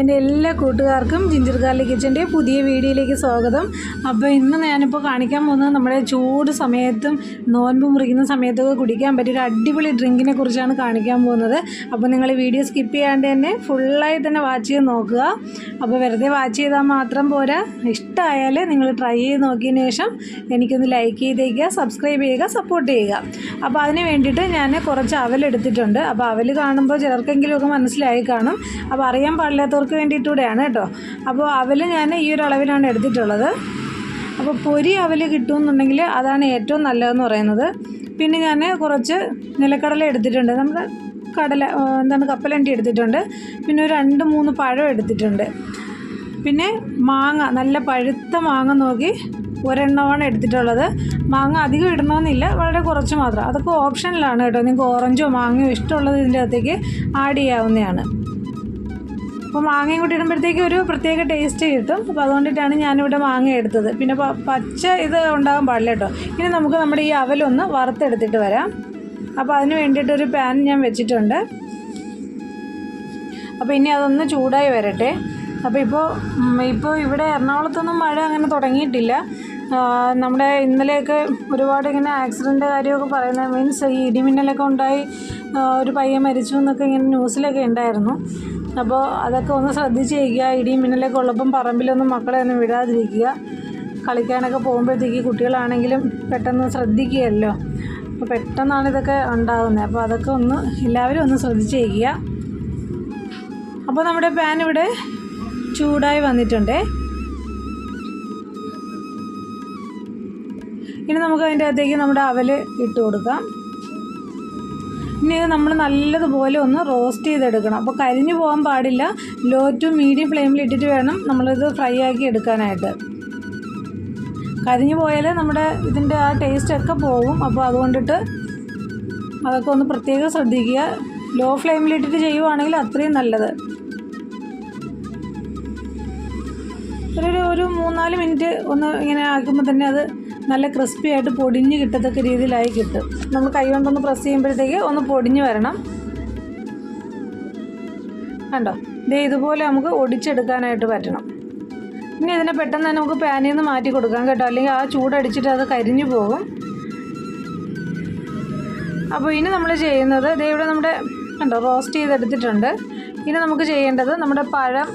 എന്റെ എല്ലാ കൂട്ടുകാർക്കും ജിഞ്ചർ ഗാർലിക് കിച്ചന്റെ പുതിയ വീഡിയോയിലേക്ക് സ്വാഗതം. അപ്പോൾ ഇന്ന് ഞാനിപ്പോൾ കാണിക്കാൻ പോകുന്നത് നമ്മുടെ ചൂട് സമയത്തും നോൻപ് മുറിക്കുന്ന സമയത്തൊക്കെ കുടിക്കാൻ പറ്റിയ ഒരു അടിപൊളി ഡ്രിങ്കിനെ കുറിച്ചാണ് കാണിക്കാൻ പോകുന്നത്. അപ്പോൾ നിങ്ങൾ ഈ വീഡിയോ സ്കിപ്പ് ചെയ്യാണ്ട് തന്നെ ഫുള്ളായി തന്നെ വാച്ച് ചെയ്ത് നോക്കുക. അപ്പോൾ വെറുതെ വാച്ച് ചെയ്താൽ മാത്രം പോരാ. ഇഷ്ടമായാൽ നിങ്ങൾ ട്രൈ ചെയ്ത് നോക്കിയതിന് ശേഷം എനിക്കൊന്ന് ലൈക്ക് ചെയ്തേക്കുക സബ്സ്ക്രൈബ് ചെയ്യുക സപ്പോർട്ട് ചെയ്യുക. അപ്പോൾ അതിന് വേണ്ടിയിട്ട് ഞാൻ കുറച്ച് അവലെടുത്തിട്ടുണ്ട്. അപ്പോൾ അവൽ കാണുമ്പോൾ ചിലർക്കെങ്കിലുമൊക്കെ മനസ്സിലായി കാണും. അപ്പോൾ അറിയാൻ പാടില്ലാത്തവർക്ക് വേണ്ടിയിട്ടൂടെയാണ് കേട്ടോ. അപ്പോൾ അവൽ ഞാൻ ഈ ഒരു അളവിലാണ് എടുത്തിട്ടുള്ളത്. അപ്പോൾ പൊരി അവൽ കിട്ടുമെന്നുണ്ടെങ്കിൽ അതാണ് ഏറ്റവും നല്ലതെന്ന് പറയുന്നത്. പിന്നെ ഞാൻ കുറച്ച് നിലക്കടല എടുത്തിട്ടുണ്ട്. നമ്മൾ കടല എന്താണ് കപ്പലണ്ടി എടുത്തിട്ടുണ്ട്. പിന്നെ ഒരു രണ്ട് മൂന്ന് പഴം എടുത്തിട്ടുണ്ട്. പിന്നെ മാങ്ങ നല്ല പഴുത്ത മാങ്ങ നോക്കി ഒരെണ്ണമാണ് എടുത്തിട്ടുള്ളത്. മാങ്ങ അധികം ഇടണമെന്നില്ല വളരെ കുറച്ച് മാത്രം. അതൊക്കെ ഓപ്ഷനിലാണ് കേട്ടോ. നിങ്ങൾക്ക് ഓറഞ്ചോ മാങ്ങയോ ഇഷ്ടമുള്ളത് ഇതിന്റെ അകത്തേക്ക് ആഡ് ചെയ്യാവുന്നതാണ്. അപ്പോൾ മാങ്ങയും കൂടി ഇടുമ്പോഴത്തേക്ക് ഒരു പ്രത്യേക ടേസ്റ്റ് കിട്ടും. അപ്പോൾ അതുകൊണ്ടിട്ടാണ് ഞാനിവിടെ മാങ്ങ എടുത്തത്. പിന്നെ പച്ച ഇത് ഉണ്ടാകാൻ പാടില്ല കേട്ടോ. ഇനി നമുക്ക് നമ്മുടെ ഈ അവലൊന്ന് വറുത്തെടുത്തിട്ട് വരാം. അപ്പോൾ അതിന് വേണ്ടിയിട്ടൊരു പാൻ ഞാൻ വെച്ചിട്ടുണ്ട്. അപ്പോൾ ഇനി അതൊന്ന് ചൂടായി വരട്ടെ. അപ്പോൾ ഇപ്പോൾ ഇപ്പോൾ ഇവിടെ എറണാകുളത്തൊന്നും മഴ അങ്ങനെ തുടങ്ങിയിട്ടില്ല. നമ്മുടെ ഇന്നലെയൊക്കെ ഒരുപാട് ഇങ്ങനെ ആക്സിഡന്റ് കാര്യമൊക്കെ പറയുന്നത് മീൻസ് ഈ ഇടിമിന്നലൊക്കെ ഉണ്ടായി ഒരു പയ്യൻ മരിച്ചു എന്നൊക്കെ ഇങ്ങനെ ന്യൂസിലൊക്കെ ഉണ്ടായിരുന്നു. അപ്പോൾ അതൊക്കെ ഒന്ന് ശ്രദ്ധിച്ച് ചെയ്യുക ഇടിയും മിന്നലൊക്കെ ഉള്ളപ്പം പറമ്പിലൊന്നും മക്കളെ ഒന്നും വിടാതിരിക്കുക. കളിക്കാനൊക്കെ പോകുമ്പോഴത്തേക്ക് കുട്ടികളാണെങ്കിലും പെട്ടെന്ന് ശ്രദ്ധിക്കുകയല്ലോ. അപ്പോൾ പെട്ടെന്നാണ് ഇതൊക്കെ ഉണ്ടാകുന്നത് അപ്പോൾ അതൊക്കെ ഒന്ന് എല്ലാവരും ഒന്ന് ശ്രദ്ധിച്ച് ചെയ്യുക അപ്പോൾ നമ്മുടെ പാൻ ഇവിടെ ചൂടായി വന്നിട്ടുണ്ട്. ഇനി നമുക്ക് അതിന്റെ അകത്തേക്ക് നമ്മുടെ അവൽ ഇട്ട് കൊടുക്കാം. ഇനി ഇത് നമ്മൾ നല്ലതുപോലെ ഒന്ന് റോസ്റ്റ് ചെയ്തെടുക്കണം. അപ്പോൾ കരിഞ്ഞു പോകാൻ പാടില്ല. ലോ ടു മീഡിയം ഫ്ലെയിമിൽ ഇട്ടിട്ട് വേണം നമ്മളിത് ഫ്രൈ ആക്കി എടുക്കാനായിട്ട്. കരിഞ്ഞു പോയാൽ നമ്മുടെ ഇതിന്റെ ആ ടേസ്റ്റൊക്കെ പോകും അപ്പോൾ അതുകൊണ്ടിട്ട് അതൊക്കെ ഒന്ന് പ്രത്യേകം ശ്രദ്ധിക്കുക. ലോ ഫ്ലെയിമിലിട്ടിട്ട് ചെയ്യുവാണെങ്കിൽ അത്രയും നല്ലത്. ഒരു ഒരു മൂന്നാൽ മിനിറ്റ് ഒന്ന് ഇങ്ങനെ ആക്കുമ്പോൾ തന്നെ അത് നല്ല ക്രിസ്പി ആയിട്ട് പൊടിഞ്ഞ് കിട്ടത്തക്ക രീതിയിലായി കിട്ടും. നമ്മൾ കൈ കൊണ്ടൊന്ന് പ്രസ് ചെയ്യുമ്പോഴത്തേക്ക് ഒന്ന് പൊടിഞ്ഞ് വരണം. കണ്ടോ? ദേ ഇതുപോലെ നമുക്ക് ഒടിച്ചെടുക്കാനായിട്ട് പറ്റണം. ഇനി ഇതിനെ പെട്ടെന്ന് തന്നെ നമുക്ക് പാനിൽ നിന്ന് മാറ്റി കൊടുക്കാം കേട്ടോ. അല്ലെങ്കിൽ ആ ചൂടടിച്ചിട്ട് അത് കരിഞ്ഞു പോകും. അപ്പോൾ ഇനി നമ്മൾ ചെയ്യുന്നത് ഇതേ ഇവിടെ നമ്മുടെ കണ്ടോ റോസ്റ്റ് ചെയ്തെടുത്തിട്ടുണ്ട്. ഇനി നമുക്ക് ചെയ്യേണ്ടത് നമ്മുടെ പഴം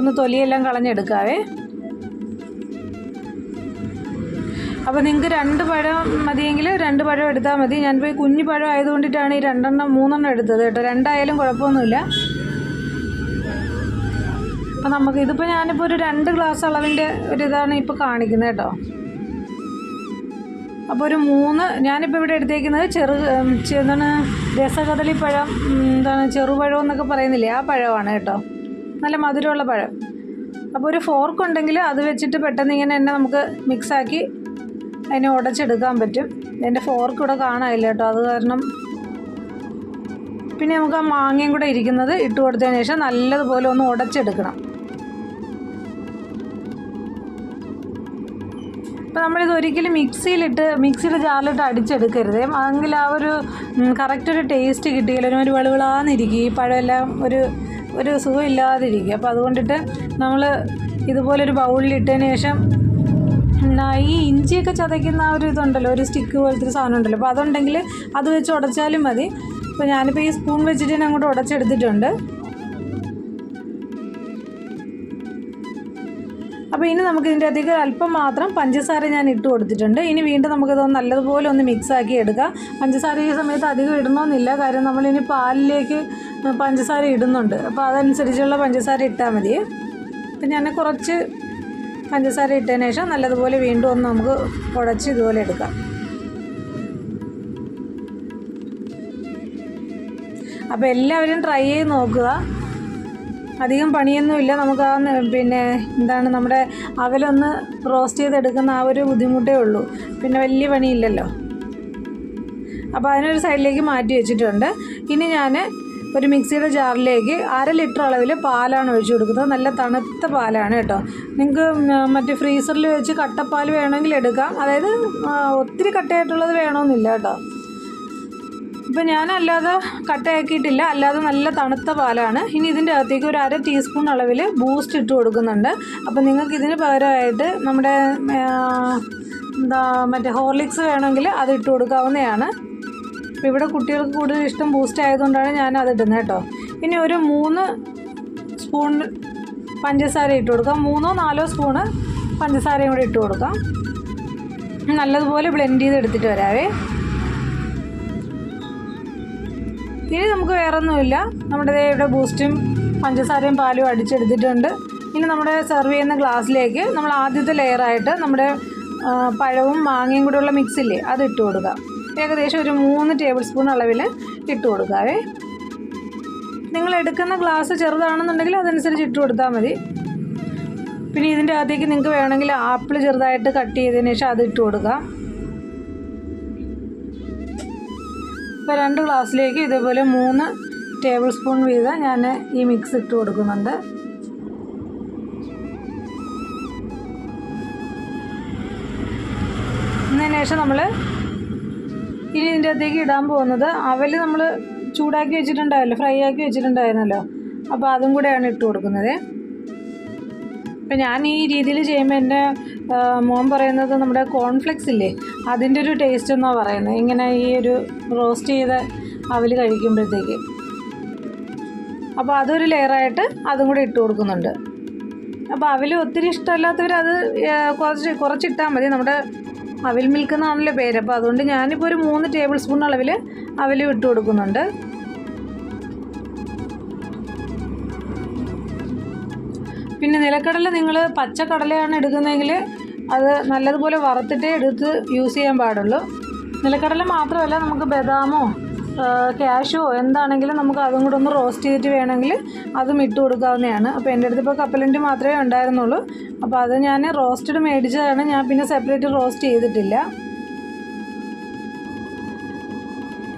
ഒന്ന് തൊലിയെല്ലാം കളഞ്ഞെടുക്കാവേ. അപ്പോൾ നിങ്ങൾക്ക് രണ്ട് പഴം മതിയെങ്കിൽ രണ്ട് പഴം എടുത്താൽ മതി. ഞാൻ ഈ കുഞ്ഞു പഴം ആയതുകൊണ്ടിട്ടാണ് ഈ രണ്ടെണ്ണം മൂന്നെണ്ണം എടുത്തത് കേട്ടോ. രണ്ടായാലും കുഴപ്പമൊന്നുമില്ല. അപ്പോൾ നമുക്ക് ഇതിപ്പോൾ ഞാനിപ്പോൾ ഒരു രണ്ട് ഗ്ലാസ് അളവിന്റെ ഒരു ഇതാണ് ഇപ്പോൾ കാണിക്കുന്നത് കേട്ടോ. അപ്പോൾ ഒരു മൂന്ന് ഞാനിപ്പോൾ ഇവിടെ എടുത്തേക്കുന്നത് ചെറു എന്താണ് രസകദളി പഴം ഉം, എന്താണ് ചെറുപഴം എന്നൊക്കെ പറയുന്നില്ലേ? ആ പഴമാണ് കേട്ടോ. നല്ല മധുരമുള്ള പഴം. അപ്പോൾ ഒരു ഫോർക്ക് ഉണ്ടെങ്കിൽ അത് വെച്ചിട്ട് പെട്ടെന്ന് ഇങ്ങനെ തന്നെ നമുക്ക് മിക്സാക്കി അതിനെ ഉടച്ചെടുക്കാൻ പറ്റും. എന്റെ ഫോർക്ക് ഇവിടെ കാണാനില്ല കേട്ടോ. അത് കാരണം പിന്നെ നമുക്ക് ആ മാങ്ങയും കൂടെ ഇരിക്കുന്നത് ഇട്ട് കൊടുത്തതിന് ശേഷം നല്ലതുപോലെ ഒന്ന് ഉടച്ചെടുക്കണം. അപ്പോൾ നമ്മളിത് ഒരിക്കലും മിക്സിയിലിട്ട് മിക്സിയുടെ ജാറിലിട്ട് അടിച്ചെടുക്കരുത്. അല്ലെങ്കിൽ ആ ഒരു കറക്റ്റ് ഒരു ടേസ്റ്റ് കിട്ടിയില്ല. ഒരു വെളുവിളാന്നിരിക്കും. ഈ പഴമെല്ലാം ഒരു ഒരു സുഖമില്ലാതിരിക്കും. അപ്പോൾ അതുകൊണ്ടിട്ട് നമ്മൾ ഇതുപോലൊരു ബൗളിലിട്ടതിന് ശേഷം ഈ ഇഞ്ചിയൊക്കെ ചതയ്ക്കുന്ന ആ ഒരു ഇതുണ്ടല്ലോ ഒരു സ്റ്റിക്ക് പോലത്തെ ഒരു സാധനം ഉണ്ടല്ലോ അപ്പോൾ അതുണ്ടെങ്കിൽ അത് വെച്ച് ഉടച്ചാലും മതി. അപ്പോൾ ഞാനിപ്പോൾ ഈ സ്പൂൺ വെച്ചിട്ട് ഞാൻ അങ്ങോട്ട് ഉടച്ചെടുത്തിട്ടുണ്ട്. അപ്പോൾ ഇനി നമുക്ക് ഇതിന്റെ അധികം അല്പം മാത്രം പഞ്ചസാര ഞാൻ ഇട്ട് കൊടുത്തിട്ടുണ്ട്. ഇനി വീണ്ടും നമുക്കിതൊന്ന് നല്ലതുപോലെ ഒന്ന് മിക്സ് ആക്കി എടുക്കാം. പഞ്ചസാര ഈ സമയത്ത് അധികം ഇടണമെന്നില്ല. കാര്യം നമ്മളിനി പാലിലേക്ക് പഞ്ചസാര ഇടുന്നുണ്ട്. അപ്പോൾ അതനുസരിച്ചുള്ള പഞ്ചസാര ഇട്ടാൽ മതി. അപ്പം ഞാൻ കുറച്ച് പഞ്ചസാര ഇട്ടതിന് ശേഷം നല്ലതുപോലെ വീണ്ടും ഒന്ന് നമുക്ക് ഉടച്ച് ഇതുപോലെ എടുക്കാം. അപ്പോൾ എല്ലാവരും ട്രൈ ചെയ്ത് നോക്കുക. അധികം പണിയൊന്നുമില്ല നമുക്ക് ആ പിന്നെ എന്താണ് നമ്മുടെ അവലൊന്ന് റോസ്റ്റ് ചെയ്തെടുക്കുന്ന ആ ഒരു ബുദ്ധിമുട്ടേ ഉള്ളൂ. പിന്നെ വലിയ പണിയില്ലല്ലോ. അപ്പോൾ അതിനൊരു സൈഡിലേക്ക് മാറ്റി വെച്ചിട്ടുണ്ട്. ഇനി ഞാൻ ഒരു മിക്സിയുടെ ജാറിലേക്ക് അര ലിറ്റർ അളവിൽ പാലാണ് ഒഴിച്ചു കൊടുക്കുന്നത്. നല്ല തണുത്ത പാലാണ് കേട്ടോ. നിങ്ങൾക്ക് മറ്റേ ഫ്രീസറിൽ വെച്ച് കട്ടപ്പാൽ വേണമെങ്കിൽ എടുക്കാം. അതായത് ഒത്തിരി കട്ടയായിട്ടുള്ളത് വേണമെന്നില്ല കേട്ടോ. ഇപ്പം ഞാനല്ലാതെ കട്ടയാക്കിയിട്ടില്ല. അല്ലാതെ നല്ല തണുത്ത പാലാണ്. ഇനി ഇതിന്റെ അകത്തേക്ക് ഒരു അര ടീസ്പൂൺ അളവിൽ ബൂസ്റ്റ് ഇട്ട് കൊടുക്കുന്നുണ്ട്. അപ്പം നിങ്ങൾക്ക് ഇതിന് പകരമായിട്ട് നമ്മുടെ എന്താ മറ്റേ ഹോർലിക്സ് വേണമെങ്കിൽ അത് ഇട്ട് കൊടുക്കാവുന്നതാണ്. അപ്പോൾ ഇവിടെ കുട്ടികൾക്ക് കൂടുതൽ ഇഷ്ടം ബൂസ്റ്റ് ആയതുകൊണ്ടാണ് ഞാൻ അത് ഇടുന്നത് കേട്ടോ. ഇനി ഒരു മൂന്ന് സ്പൂൺ പഞ്ചസാര ഇട്ട് കൊടുക്കാം. മൂന്നോ നാലോ സ്പൂണ് പഞ്ചസാരയും കൂടി ഇട്ട് കൊടുക്കാം. നല്ലതുപോലെ ബ്ലെൻഡ് ചെയ്ത് എടുത്തിട്ട് വരാവേ. ഇനി നമുക്ക് വേറെ ഒന്നുമില്ല നമ്മുടെ ഇവിടെ ബൂസ്റ്റും പഞ്ചസാരയും പാലും അടിച്ചെടുത്തിട്ടുണ്ട്. ഇനി നമ്മുടെ സെർവ് ചെയ്യുന്ന ഗ്ലാസ്സിലേക്ക് നമ്മൾ ആദ്യത്തെ ലെയറായിട്ട് നമ്മുടെ പഴവും മാങ്ങയും കൂടെയുള്ള മിക്സ് ഇല്ലേ അത് ഇട്ട് കൊടുക്കാം. ഏകദേശം ഒരു മൂന്ന് ടേബിൾ സ്പൂൺ അളവിൽ ഇട്ട് കൊടുക്കാവേ. നിങ്ങൾ എടുക്കുന്ന ഗ്ലാസ് ചെറുതാണെന്നുണ്ടെങ്കിൽ അതനുസരിച്ച് ഇട്ട് കൊടുത്താൽ മതി. പിന്നെ ഇതിന്റെ അകത്തേക്ക് നിങ്ങൾക്ക് വേണമെങ്കിൽ ആപ്പിൾ ചെറുതായിട്ട് കട്ട് ചെയ്തതിന് ശേഷം അത് ഇട്ട് കൊടുക്കാം. ഇപ്പോൾ രണ്ട് ഗ്ലാസ്സിലേക്ക് ഇതേപോലെ മൂന്ന് ടേബിൾ സ്പൂൺ വീതം ഞാൻ ഈ മിക്സ് ഇട്ട് കൊടുക്കുന്നുണ്ട്. എന്നതിന് ശേഷം നമ്മൾ ഇനി ഇതിന്റെ അകത്തേക്ക് ഇടാൻ പോകുന്നത് അവൽ നമ്മൾ ചൂടാക്കി വെച്ചിട്ടുണ്ടായല്ലോ ഫ്രൈ ആക്കി വെച്ചിട്ടുണ്ടായിരുന്നല്ലോ. അപ്പോൾ അതും കൂടെയാണ് ഇട്ട് കൊടുക്കുന്നത്. അപ്പം ഞാൻ ഈ രീതിയിൽ ചെയ്യുമ്പോൾ എന്റെ മോൻ പറയുന്നത് നമ്മുടെ കോൺഫ്ലെക്സ് ഇല്ലേ അതിന്റെ ഒരു ടേസ്റ്റ് എന്നാണ് പറയുന്നത്. ഇങ്ങനെ ഈ ഒരു റോസ്റ്റ് ചെയ്ത അവൽ കഴിക്കുമ്പോഴത്തേക്ക്. അപ്പോൾ അതൊരു ലെയറായിട്ട് അതും കൂടെ ഇട്ട് കൊടുക്കുന്നുണ്ട്. അപ്പോൾ അവൽ ഒത്തിരി ഇഷ്ടമല്ലാത്തവർ അത് കുറച്ച് കുറച്ചിട്ടാൽ മതി. നമ്മുടെ അവിൽ മിൽക്ക് എന്നാണല്ലോ പേര്. അപ്പോൾ അതുകൊണ്ട് ഞാനിപ്പോൾ ഒരു മൂന്ന് ടേബിൾ സ്പൂൺ അളവിൽ അവലും ഇട്ട് കൊടുക്കുന്നുണ്ട്. പിന്നെ നിലക്കടല നിങ്ങൾ പച്ചക്കടലയാണ് എടുക്കുന്നതെങ്കിൽ അത് നല്ലതുപോലെ വറുത്തിട്ടേ എടുത്ത് യൂസ് ചെയ്യാൻ പാടുള്ളൂ. നിലക്കടല മാത്രമല്ല നമുക്ക് ബദാമോ ക്യാഷോ എന്താണെങ്കിലും നമുക്ക് അതും കൂടെ ഒന്ന് റോസ്റ്റ് ചെയ്തിട്ട് വേണമെങ്കിൽ അതും ഇട്ട് കൊടുക്കാവുന്നതാണ്. അപ്പോൾ എന്റെ അടുത്ത് ഇപ്പോൾ കപ്പലണ്ടി മാത്രമേ ഉണ്ടായിരുന്നുള്ളൂ. അപ്പോൾ അത് ഞാൻ റോസ്റ്റഡ് മേടിച്ചതാണ്. ഞാൻ പിന്നെ സെപ്പറേറ്റ് റോസ്റ്റ് ചെയ്തിട്ടില്ല.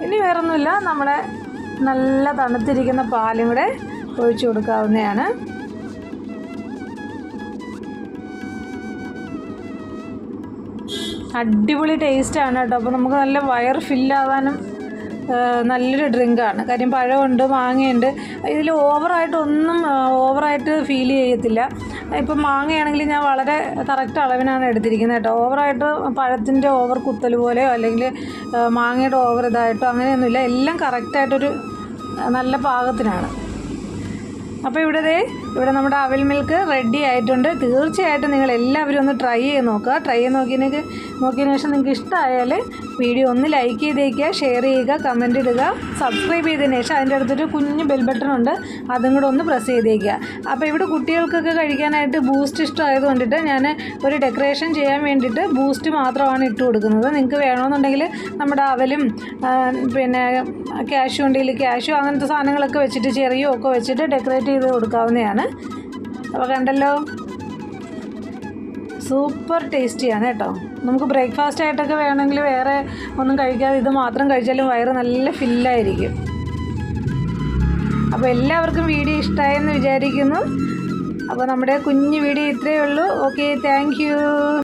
ഇനി വേറൊന്നുമില്ല. നമ്മുടെ നല്ല തണുത്തിരിക്കുന്ന പാലും കൂടെ ഒഴിച്ചു കൊടുക്കാവുന്നതാണ്. അടിപൊളി ടേസ്റ്റാണ് കേട്ടോ. അപ്പോൾ നമുക്ക് നല്ല വയർ ഫില്ലാവാനും നല്ലൊരു ഡ്രിങ്കാണ്. കാര്യം പഴമുണ്ട് മാങ്ങയുണ്ട്. ഇതിൽ ഓവറായിട്ടൊന്നും ഓവറായിട്ട് ഫീൽ ചെയ്യത്തില്ല. ഇപ്പം മാങ്ങയാണെങ്കിൽ ഞാൻ വളരെ കറക്റ്റ് അളവിനാണ് എടുത്തിരിക്കുന്നത് കേട്ടോ. ഓവറായിട്ട് പഴത്തിന്റെ ഓവർ കുത്തൽ പോലെയോ അല്ലെങ്കിൽ മാങ്ങയുടെ ഓവർ ഇതായിട്ടോ അങ്ങനെയൊന്നുമില്ല. എല്ലാം കറക്റ്റായിട്ടൊരു നല്ല പാകത്തിനാണ്. അപ്പോൾ ഇവിടെ ദേ ഇവിടെ നമ്മുടെ അവൽ മിൽക്ക് റെഡി ആയിട്ടുണ്ട്. തീർച്ചയായിട്ടും നിങ്ങൾ എല്ലാവരും ഒന്ന് ട്രൈ ചെയ്ത് നോക്കുക. ട്രൈ ചെയ്ത് നോക്കിയതിനൊക്കെ നോക്കിയതിന് ശേഷം നിങ്ങൾക്ക് ഇഷ്ടമായാൽ വീഡിയോ ഒന്ന് ലൈക്ക് ചെയ്തേക്കുക ഷെയർ ചെയ്യുക കമന്റ് ഇടുക. സബ്സ്ക്രൈബ് ചെയ്തതിന് ശേഷം അതിന്റെ അടുത്തൊരു കുഞ്ഞ് ബെൽ ബട്ടൺ ഉണ്ട്. അതും കൂടെ ഒന്ന് പ്രസ് ചെയ്തേക്കുക. അപ്പോൾ ഇവിടെ കുട്ടികൾക്കൊക്കെ കഴിക്കാനായിട്ട് ബൂസ്റ്റ് ഇഷ്ടമായത് കൊണ്ടിട്ട് ഞാൻ ഒരു ഡെക്കറേഷൻ ചെയ്യാൻ വേണ്ടിയിട്ട് ബൂസ്റ്റ് മാത്രമാണ് ഇട്ട് കൊടുക്കുന്നത്. നിങ്ങൾക്ക് വേണമെന്നുണ്ടെങ്കിൽ നമ്മുടെ അവലും പിന്നെ ക്യാഷ് ഉണ്ടെങ്കിൽ ക്യാഷു അങ്ങനത്തെ സാധനങ്ങളൊക്കെ വെച്ചിട്ട് ചെറിയോ ഒക്കെ വെച്ചിട്ട് ഡെക്കറേറ്റ് ചെയ്ത് കൊടുക്കാവുന്നതാണ്. അപ്പോൾ കണ്ടല്ലോ? സൂപ്പർ ടേസ്റ്റിയാണ് കേട്ടോ. നമുക്ക് ബ്രേക്ക്ഫാസ്റ്റ് ആയിട്ടൊക്കെ വേണമെങ്കിൽ വേറെ ഒന്നും കഴിക്കാതെ ഇത് മാത്രം കഴിച്ചാലും വയറ് നല്ല ഫില്ലായിരിക്കും. അപ്പോൾ എല്ലാവർക്കും വീഡിയോ ഇഷ്ടമായെന്ന് വിചാരിക്കുന്നു. അപ്പോൾ നമ്മുടെ കുഞ്ഞു വീഡിയോ ഇത്രയേ ഉള്ളൂ. Okay thank